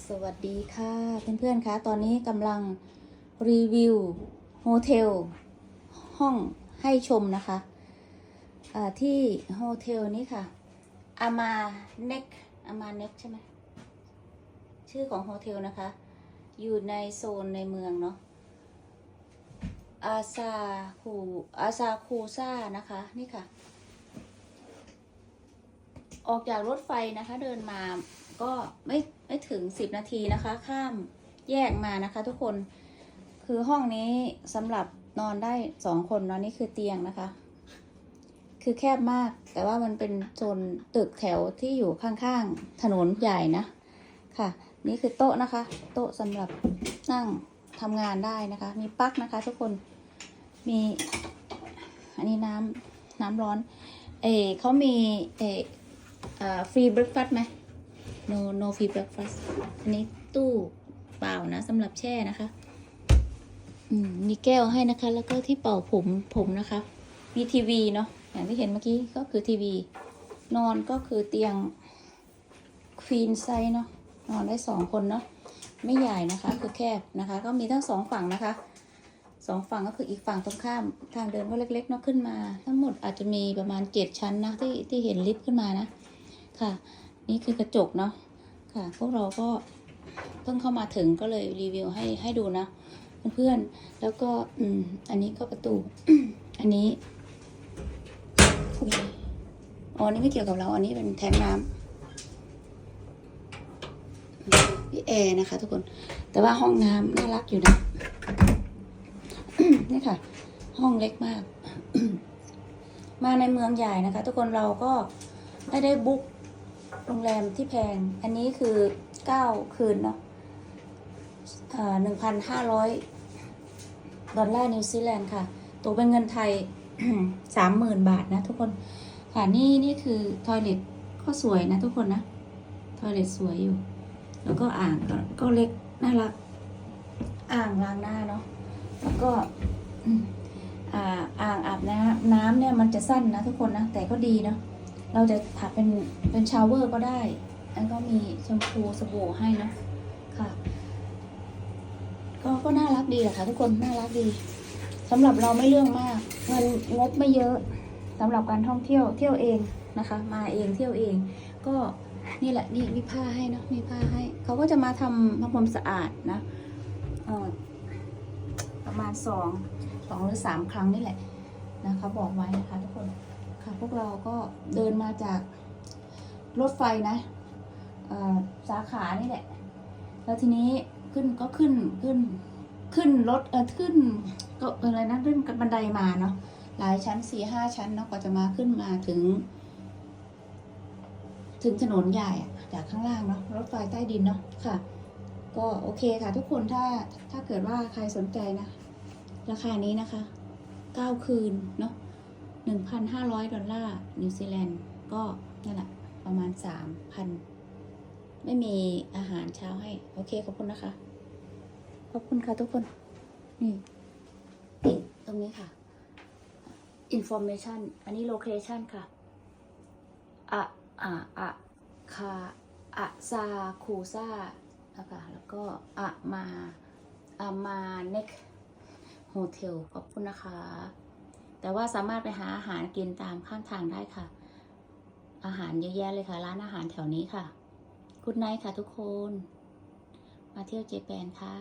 สวัสดีค่ะเพื่อนๆคะตอนนี้กำลังรีวิวโฮเทลห้องให้ชมนะคะอ่าที่โฮเทลนี้ค่ะอามาเน็กอามาเน็กใช่ไหมชื่อของโฮเทลนะคะ อยู่ในโซนในเมืองเนาะอาซาคูอาซาคูซ่านะคะนี่ค่ะ ออกจากรถไฟนะคะเดินมาก็ไม่ ถึง10นาทีนะคะ ข้ามแยกมานะคะ ทุกคน คือห้องนี้สำหรับนอนได้สองคนนาะนี่คือเตียงนะคะ คือแคบมาก แต่ว่ามันเป็นโซนตึกแถวที่อยู่ข้างๆถนนใหญ่นะ ค่ะ นี่คือโต๊ะนะคะ โต๊ะสำหรับนั่งทำงานได้นะคะ มีปลั๊กนะคะ ทุกคน มี อันนี้น้ำน้ำร้อน เอเขามี เออฟรีเบร a ฟาสต์ไหม no no free breakfast อันนี้ตู้เปล่านะสำหรับแช่นะคะ อืมมีแก้วให้นะคะ แล้วก็ที่เป่าผมผมนะคะ มีทีวีเนาะอย่างที่เห็นเมื่อกี้ก็คือทีวี นอนก็คือเตียงควีนไซส์เนาะนอนได้สองคนเนาะไม่ใหญ่นะคะ คือแคบนะคะ ก็มีทั้งสองฝั่งนะคะสองฝั่งก็คืออีกฝั่งตรงข้ามทางเดินก็เล็กๆเนาะขึ้นมา ทั้งหมดอาจจะมีประมาณเจ็ดชั้นนะที่ที่เห็นลิฟต์ขึ้นมานะค่ะ นี่คือกระจกเนาะค่ะ พวกเราก็เพิ่งเข้ามาถึงก็เลยรีวิวให้ให้ดูนะเพื่อนๆแล้วก็อืมอันนี้ก็ประตู อันนี้อ๋ออันนี้ไม่เกี่ยวกับเรา อันนี้เป็นแทงน้ำพี่แอร์นะคะ ทุกคน แต่ว่าห้องน้ำน่ารักอยู่นะนี่ค่ะ ห้องเล็กมาก มาในเมืองใหญ่นะคะ ทุกคนเราก็ไม่ได้บุ๊ก โรงแรมที่แพง อันนี้คือเก้าคืนเนาะหนึ่งพันห้าร้อยดอลลาร์นิวซีแลนด์ค่ะ ตัวเป็นเงินไทยสามหมื่นบาทนะทุกคน ค่ะนี่นี่คือทอยเล็ตก็สวยนะทุกคนนะ ทอยเล็ตสวยอยู่ แล้วก็อ่างก็ก็เล็กน่ารัก อ่างล้างหน้าเนาะ แล้วก็อ่าอ่างอาบน้ำน้ำเนี่ยมันจะสั้นนะทุกคนนะ แต่ก็ดีเนาะ เราจะอาบเป็นเป็นชาวเวอร์ก็ได้ แล้วก็มีแชมพูสบู่ให้นะค่ะ ก็ก็น่ารักดีแหละค่ะทุกคนน่ารักดีสำหรับเราไม่เรื่องมาก เงินงบไม่เยอะสำหรับการท่องเที่ยวเที่ยวเองนะคะ มาเองเที่ยวเอง ก็นี่แหละนี่มีผ้าให้นะมีผ้าให้เขาก็จะมาทำทำความสะอาดนะประมาณสองสองหรือสามครั้งนี่แหละนะเขาบอกไว้นะคะทุกคน ค่ะพวกเราก็เดินมาจากรถไฟนะสาขานี่แหละ แล้วทีนี้ขึ้นก็ขึ้นขึ้นขึ้นรถเออขึ้นก็อะไรนะขึ้นบันไดมาเนาะหลายชั้นสี่ห้าชั้นเนาะกว่าจะมาขึ้นมาถึง ถึงถนนใหญ่จากข้างล่างเนาะรถไฟใต้ดินเนาะค่ะ ก็โอเคค่ะทุกคนถ้าถ้าเกิดว่าใครสนใจนะ ราคานี้นะคะเก้าคืนเนาะ หนึ่งพันห้าร้อยดอลลาร์นิวซีแลนด์ก็นั่นแหละประมาณสามพันไม่มีอาหารเช้าให้ โอเค ขอบคุณนะคะ ขอบคุณค่ะทุกคน นี่นี่ตรงนี้ค่ะ information อันนี้ location ค่ะอะอะอะคาอะซาคูซานะคะแล้วก็อะมาอะมาเน็กโฮเทลขอบคุณนะคะ แต่ว่าสามารถไปหาอาหารกินตามข้างทางได้ค่ะ อาหารเยอะแยะเลยค่ะ ร้านอาหารแถวนี้ค่ะคุณไนายค่ะทุกคน มาเที่ยวเจแปนค่ะ